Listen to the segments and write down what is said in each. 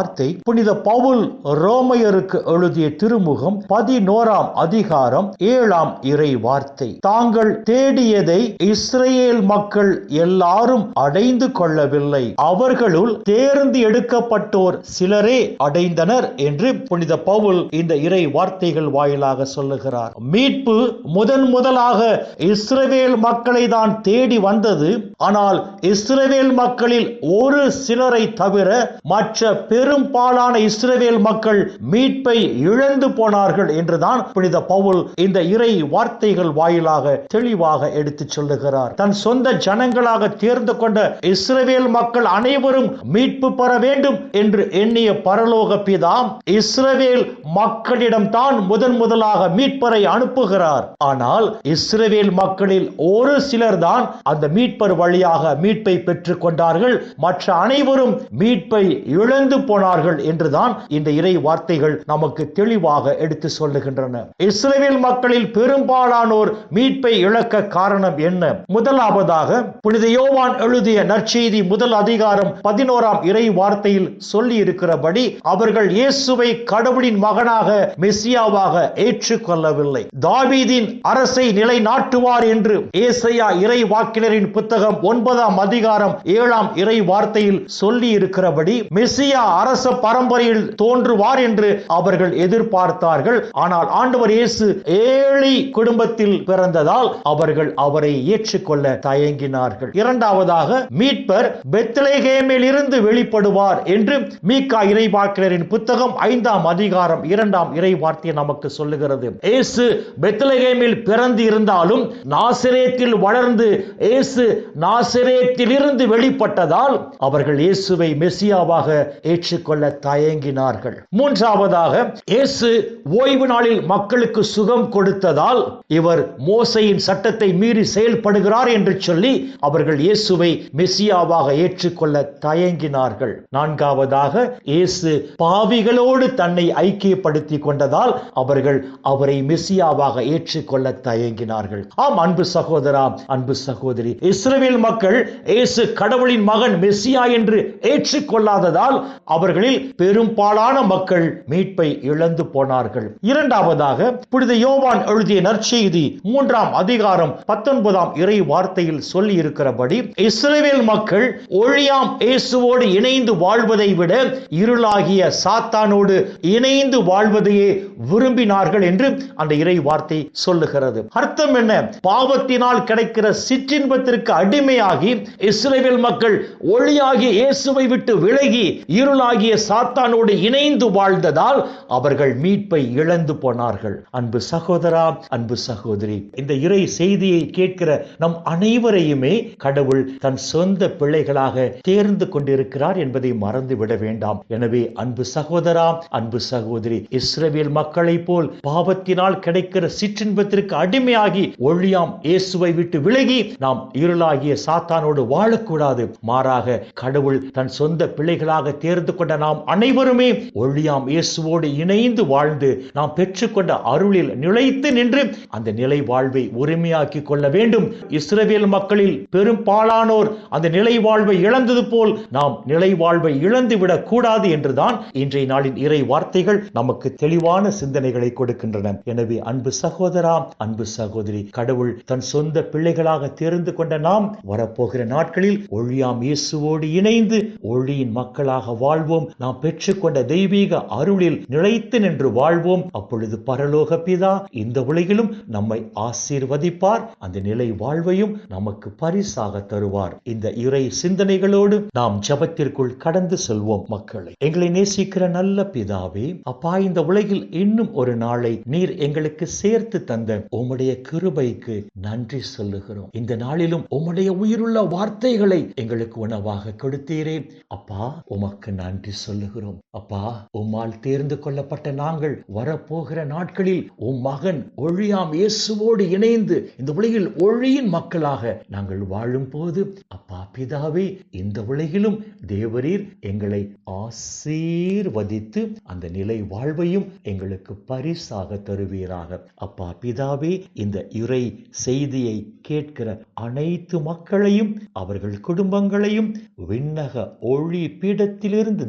வார்த்தை புனித பவுல் ரோமையருக்கு எழுதிய திருமுகம் பதினோராம் அதிகாரம் ஏழாம் இறை வார்த்தை. தாங்கள் தேடியதை இஸ்ரேல் மக்கள் எல்லாரும் அடைந்து கொள்ளவில்லை. அவர்களுள் தேர்ந்து எடுக்கப்பட்டோர் சிலரே அடைந்தனர் என்று புனித பவுல் இந்த இறை வார்த்தைகள் வாயிலாக சொல்லுகிறார். மீட்பு முதன் முதலாக இஸ்ரவேல் மக்களை தான் தேடி வந்தது. ஆனால் இஸ்ரவேல் மக்களில் ஒரு சிலரை தவிர மற்ற பெரு பெரும்பாலான இஸ்ரவேல் மக்கள் மீட்பை இழந்து போனார்கள் என்றுதான் புனித பவுல் இந்த இறை வார்த்தைகள் வாயிலாக தெளிவாக எடுத்துச் சொல்லுகிறார். தன் சொந்த ஜனங்களாக தேர்ந்து கொண்ட இஸ்ரவேல் மக்கள் அனைவரும் மீட்பு பெற வேண்டும் என்று எண்ணிய பரலோக பிதாம் இஸ்ரவேல் மக்களிடம் தான் முதன் முதலாக மீட்பரை அனுப்புகிறார். ஆனால் இஸ்ரவேல் மக்களில் ஒரு சிலர் தான் அந்த மீட்பர் வழியாக மீட்பை பெற்றுக் கொண்டார்கள். மற்ற அனைவரும் மீட்பை இழந்து போன போனார்கள் என்றுதான் இந்த இறை வார்த்தைகள் நமக்கு தெளிவாக எடுத்து சொல்லுகின்றன. இஸ்ரேல் மக்களில் பெரும்பாலானோர் மீட்பை இழக்க காரணம் என்ன? முதலாவதாக புனித யோவான் எழுதிய நற்செய்தி முதல் அதிகாரம் பதினோராம் இறை வார்த்தையில் சொல்லி இருக்கிறபடி அவர்கள் இயேசுவை கடவுளின் மகனாக மெசியாவாக ஏற்றுக்கொள்ளவில்லை. தாவீதின் அரசை நிலைநாட்டுவார் என்று ஏசையா இறை வாக்கினரின் புத்தகம் ஒன்பதாம் அதிகாரம் ஏழாம் இறை வார்த்தையில் சொல்லி இருக்கிறபடி மெசியா அரசு அரச பரம்பரையில் தோன்றுவார் என்று அவர்கள் எதிர்பார்த்தார்கள். ஆனால் ஆண்டவர் இயேசு ஏழை குடும்பத்தில் பிறந்ததால் அவர்கள் அவரை ஏற்றுக்கொள்ள தயங்கினார்கள். இரண்டாவதாக மீட்பர் பெத்லேகேமில் இருந்து வெளிப்படுவார் என்று மீகா இறைவாக்கினரின் புத்தகம் ஐந்தாம் அதிகாரம் இரண்டாம் இறை வார்த்தை நமக்கு சொல்லுகிறது. இயேசு பெத்லகேமில் பிறந்து இருந்தாலும் நாசிரேத்தில் வளர்ந்து இயேசு நாசிரேத்தில் இருந்து வெளிப்பட்டதால் அவர்கள் இயேசுவை மெசியாவாக ஏற்று ஏற்றுக்கொள்ள தயங்கினார்கள். மூன்றாவதாக இயேசு ஓய்வு நாளில் மக்களுக்கு சுகம் கொடுத்ததால் இவர் மோசையின் சட்டத்தை மீறி செயல்படுகிறார் என்று சொல்லி அவர்கள் இயேசுவை மெசியாவாக ஏற்றுக்கொள்ள தயங்கினார்கள். நான்காவதாக இயேசு பாவிகளோடு தன்னை ஐக்கியப்படுத்திக் கொண்டதால் அவர்கள் அவரை மெசியாவாக ஏற்றுக்கொள்ள தயங்கினார்கள். ஆம் அன்பு சகோதரா அன்பு சகோதரி. இஸ்ரேல் மக்கள் இயேசு கடவுளின் மகன் மெசியா என்று ஏற்றுக்கொள்ளாததால் அவர்களில் பெரும்பாலான மக்கள் மீட்பை இழந்து போனார்கள். இரண்டாவதாக புனித யோவான் எழுதிய நற்செய்தி மூன்றாம் அதிகாரம் பத்தொன்பதாம் இறை வார்த்தையில் சொல்லி இருக்கிறபடி இஸ்ரவேல் மக்கள் ஒழியாம் இயேசுவோடு இணைந்து வாழ்வதை விட இருளாகிய சாத்தானோடு இணைந்து வாழ்வதையே விரும்பினார்கள் என்று அந்த இறை வார்த்தை சொல்லுகிறது. அர்த்தம் என்ன? பாவத்தினால் கிடைக்கிற சிற்றின்பத்திற்கு அடிமையாகி இஸ்ரேல் மக்கள் ஒளியாகி இயேசுவை விட்டு விலகி இருளாகி இருளாகிய சாத்தானோடு இணைந்து வாழ்ந்ததால் அவர்கள் மீட்பை இழந்து போனார்கள். அன்பு சகோதரா அன்பு சகோதரி இந்த இறை செய்தியை கேட்கிற நம் அனைவரையுமே கடவுள் தன் சொந்த பிள்ளைகளாக தேர்ந்து கொண்டிருக்கிறார் என்பதை மறந்து விட வேண்டாம். எனவே அன்பு சகோதரா அன்பு சகோதரி இஸ்ரவேல் மக்களை போல் பாவத்தினால் கிடைக்கிற சிற்றின்பத்திற்கு அடிமையாகி ஒளியாம் இயேசுவை விட்டு விலகி நாம் இருளாகிய சாத்தானோடு வாழக்கூடாது. மாறாக கடவுள் தன் சொந்த பிள்ளைகளாக தேர்ந்து கொண்ட நாம் அனைவருமே ஒழியாம் இயேசுவோடு இணைந்து வாழ்ந்து நாம் பெற்றுக்கொண்ட அருளில் நிலைத்து நின்று அந்த நிலை வாழ்வை உரிமையாக்கி கொள்ள வேண்டும். இஸ்ரவேல் மக்களில் பெரும்பாலானோர் அந்த நிலை வாழ்வை இழந்தது போல் நாம் நிலை வாழ்வை இழந்து விடக் கூடாது என்றுதான் இன்றைய நாளின் இறை வார்த்தைகள் நமக்கு தெளிவான சிந்தனைகளை கொடுக்கின்றன. எனவே அன்பு சகோதரா அன்பு சகோதரி கடவுள் தன் சொந்த பிள்ளைகளாக தேர்ந்து கொண்ட நாம் வரப்போகிற நாட்களில் ஒழியாம் இயேசுவோடு இணைந்து ஒளியின் மக்களாக வாழ்வோம் வாழ்வோம். நாம் பெற்றுக்கொண்ட தெய்வீக அருளில் நிலைத்து நின்று வாழ்வோம். அப்பொழுது பரலோக பிதா இந்த உலகிலும் நம்மை ஆசீர்வதிப்பார். அந்த நிலை வாழ்வையும் நமக்கு பரிசாக தருவார். இந்த இறை சிந்தனைகளோடு நாம் ஜபத்திற்குள் கடந்து செல்வோம் மக்களை. எங்களை நேசிக்கிற நல்ல பிதாவே அப்பா இந்த உலகில் இன்னும் ஒரு நாளை நீர் எங்களுக்கு சேர்த்து தந்த உம்முடைய கிருபைக்கு நன்றி சொல்லுகிறோம். இந்த நாளிலும் உம்முடைய உயிருள்ள வார்த்தைகளை எங்களுக்கு உணவாக கொடுத்தீரே. அப்பா உமக்கு நன்றி. நன்றி சொல்லுகிறோம். அப்பா உம்மால் தேர்ந்து கொள்ளப்பட்ட நாங்கள் வரப்போகிற நாட்களில் உம் மகன் ஒழியாம் இயேசுவோடு இணைந்து இந்த உலகில் ஒழியின் மக்களாக நாங்கள் வாழும் போது அப்பா பிதாவே இந்த உலகிலும் தேவரீர் எங்களை ஆசீர்வதித்து அந்த நிலை வாழ்வையும் எங்களுக்கு பரிசாக தருவீராக. அப்பா பிதாவே இந்த இறை செய்தியை கேட்கிற அனைத்து மக்களையும் அவர்கள் குடும்பங்களையும் விண்ணக ஒளி பீடத்திலிருந்து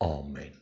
ஆமேன்